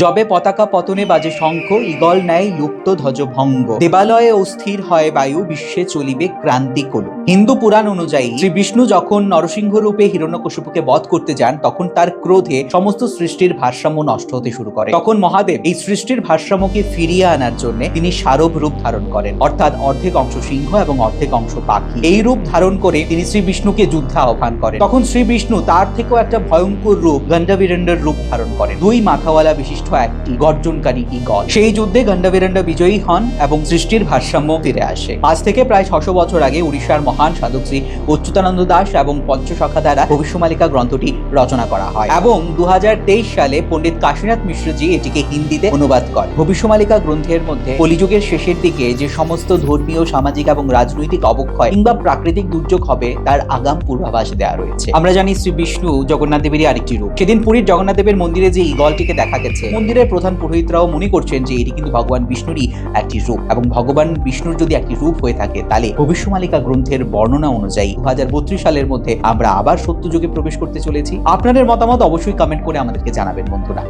জবে পতাকা পতনে বাজে শঙ্খ ইগল ন্যায় লুপ্ত ধ্বজ ভঙ্গ দেবালয়ে অস্থির হয় বায়ু, বিশ্বে চলিবে ক্রান্তি কলু হিন্দু পুরাণ অনুযায়ী শ্রী বিষ্ণু যখন নরসিংহ রূপে হিরণ্যকশিপুকে বধ করতে যান, তখন তার ক্রোধে সমস্ত সৃষ্টির ভারসাম্য নষ্ট হতে শুরু করে। তখন মহাদেব এই সৃষ্টির ভারসাম্যকে ফিরিয়ে আনার জন্য তিনি সারব রূপ ধারণ করেন। অর্থাৎ অর্ধেক অংশ সিংহ এবং অর্ধেক অংশ পাখি। এই রূপ ধারণ করে তিনি শ্রী বিষ্ণুকে যুদ্ধে আহ্বান করেন। তখন শ্রী বিষ্ণু তার থেকেও একটা ভয়ঙ্কর রূপ গন্ডাবীরেন্দ্রের রূপ ধারণ করেন। দুই মাথাওয়ালা বিশিষ্ট একটি গর্জনকারী ইগল সেই যুদ্ধে গন্ডাবীরেন্দ্র বিজয়ী হন এবং সৃষ্টির ভারসাম্য ফিরে আসে। আজ থেকে প্রায় ছশো বছর আগে উড়িষ্যার মহান সাধক শ্রী অচ্যুতানন্দ দাস এবং পঞ্চসখা দ্বারা ভবিষ্যমালিকা গ্রন্থটি রচনা করা হয় এবং দু সালে পণ্ডিত কাশীনাথ মিশ্রজি এটিকে হিন্দিতে অনুবাদ করেন। ভবিষ্যমালিকা গ্রন্থের মধ্যে কলিযুগের শেষের দিকে যে সমস্ত ধর্মীয়, সামাজিক এবং রাজনৈতিক অবক্ষয় কিংবা প্রাকৃতিক দুর্যোগ হবে, তার আগাম পূর্বাভাস দেওয়া রয়েছে। আমরা জানি শ্রী বিষ্ণু জগন্নাথ দেবেরই আরেকটি রূপ। সেদিন পুরীর জগন্নাথ দেবের মন্দিরে যে ইগলটিকে দেখা গেছে মন্দিরের প্রধান পুরোহিতরাও মনে করছেন যে এটি কিন্তু ভগবান বিষ্ণুরই একটি রূপ এবং ভগবান বিষ্ণুর যদি একটি রূপ হয়ে থাকে, তাহলে ভবিষ্যমালিকা গ্রন্থের বর্ণনা অনুযায়ী দু হাজার বত্রিশ সালের মধ্যে আমরা আবার সত্যযুগে প্রবেশ করতে চলেছি। আপনাদের মতামত অবশ্যই কমেন্ট করে আমাদেরকে জানাবেন, বন্ধুরা।